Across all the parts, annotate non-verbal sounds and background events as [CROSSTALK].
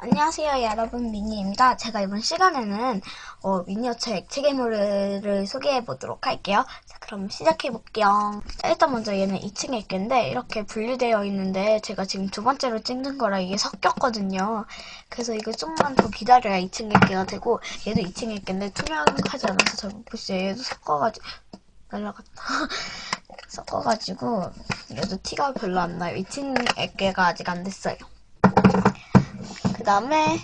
안녕하세요 여러분 미니입니다. 제가 이번 시간에는 어, 미니어처 액체 괴물을 소개해 보도록 할게요. 자 그럼 시작해 볼게요. 자, 일단 먼저 얘는 2층 액괴인데 이렇게 분리되어 있는데 제가 지금 두 번째로 찍는 거라 이게 섞였거든요. 그래서 이거 좀만 더 기다려야 2층 액괴가 되고 얘도 2층 액괴인데 투명하지 않아서 잘 못 보시죠. 얘도 섞어가지고 날라갔다. [LAUGHS] 섞어가지고 얘도 티가 별로 안 나요. 2층 액괴가 아직 안 됐어요. 그 다음에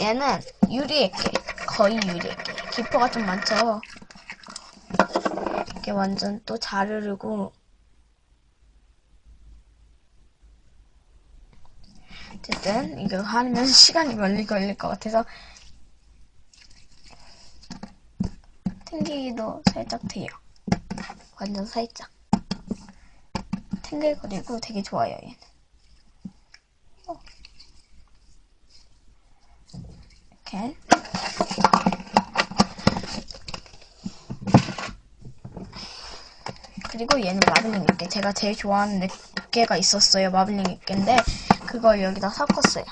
얘는 유리액괴 거의 유리액괴 기포가 좀 많죠? 이게 완전 또 잘 흐르고. 어쨌든 이거 하면 [LAUGHS] 시간이 멀리 걸릴 것 같아서 튕기기도 살짝 돼요. 완전 살짝. 튕길거리고 되게 좋아요 얘는 이렇게 그리고 얘는 마블링 액괴 제가 제일 좋아하는 액괴가 있었어요 마블링 액괴인데 그걸 여기다 섞었어요.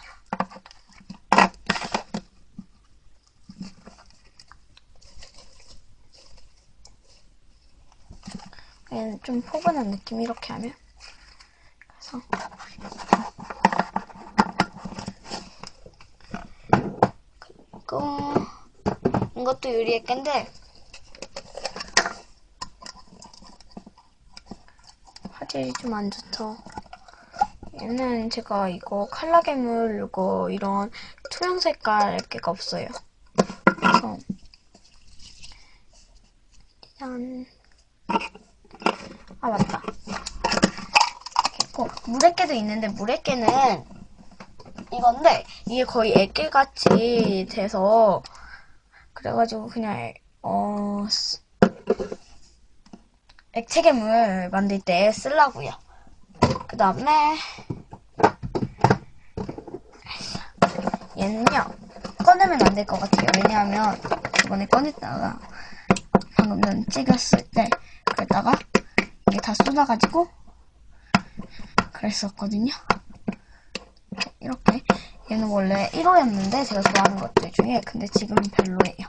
얘는 좀 포근한 느낌 이렇게 하면. 그래서 그리고 이것도 유리액괴인데 화질이 좀 안 좋죠. 얘는 제가 이거 칼라 괴물 이거 이런 투명 색깔 액괴가 없어요. 그래서 짠. 아 맞다. 있고 물액괴도 있는데 물액괴는 이건데 이게 거의 액괴같이 돼서 그래가지고 그냥 어 쓰- 액체 괴물 만들 때 쓰려고요. 그 다음에 얘는요 꺼내면 안 될 것 같아요. 왜냐하면 이번에 꺼냈다가 방금 전 찍었을 때 그랬다가 이게 다 쏟아가지고 그랬었거든요. 얘는 원래 1호였는데 제가 좋아하는 것들 중에 근데 지금은 별로예요.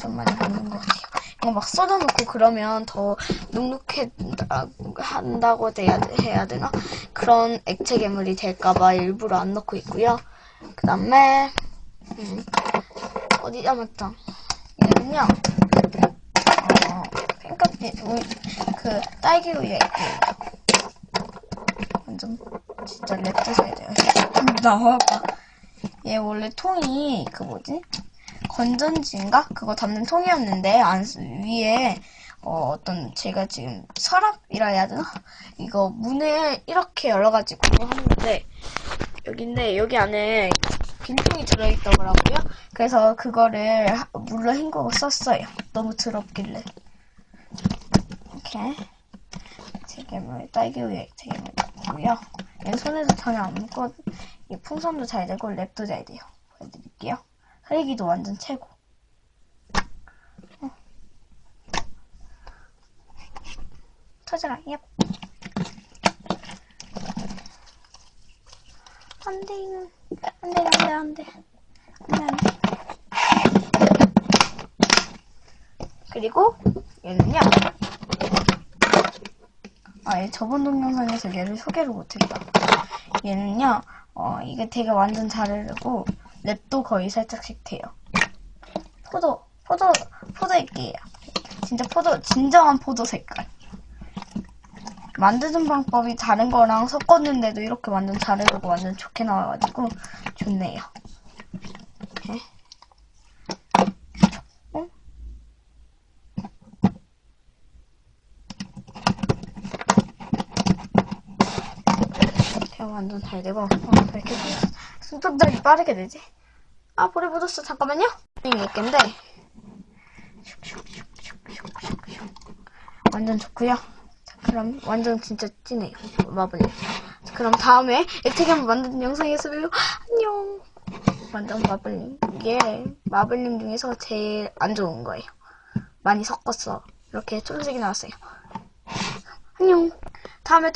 좀 많이 먹는 것 같아요. 이거 막 쏟아놓고 그러면 더 눅눅해 한다고 해야, 해야 되나? 그런 액체 괴물이 될까봐 일부러 안 넣고 있고요. 그 다음에 음, 어디 담았다. 얘는요. 어, 우유, 그 딸기 우유 액괴예요. 완전 진짜 랩 드셔야 돼요. 나와봐. 얘 원래 통이 그 뭐지? 건전지인가? 그거 담는 통이었는데 안 쓰- 위에 어, 어떤 제가 지금 서랍이라 해야 되나? 이거 문을 이렇게 열어가지고 하는데 여기인데 여기 안에 빈통이 들어있더라고요. 그래서 그거를 하- 물로 헹구고 썼어요. 너무 더럽길래. 이렇게 액체괴물, 딸기우유 액체괴물 넣고요. 손에도 전혀 안이 풍선도 잘 되고 랩도 잘 돼요. 보여드릴게요. 흐리기도 완전 최고. 어. 터져라, 얍. 안 돼, 안 돼, 안 돼, 안 돼. 안 돼, 안 돼. 그리고 얘는요. 아, 얘 저번 동영상에서 얘를 소개를 못했다. 얘는요, 어, 이게 되게 완전 잘 흐르고, 랩도 거의 살짝씩 돼요. 포도, 포도, 포도 액기예요. 진짜 포도, 진정한 포도 색깔. 만드는 방법이 다른 거랑 섞었는데도 이렇게 완전 잘 흐르고 완전 좋게 나와가지고, 좋네요. 이렇게. 어? 대화 완전 잘 되고, 어, 왜 이렇게 손톱들이 빠르게 되지? 아, 볼에 묻었어. 잠깐만요. 이게 있겠는데. 완전 좋고요. 자, 그럼 완전 진짜 찐해요. 마블링. 자, 그럼 다음에 액체괴물 만드는 영상에서 봬요. 안녕. 완전 마블링. 이게 마블링 중에서 제일 안 좋은 거예요. 많이 섞었어. 이렇게 초록색이 나왔어요. 안녕. 다음에 또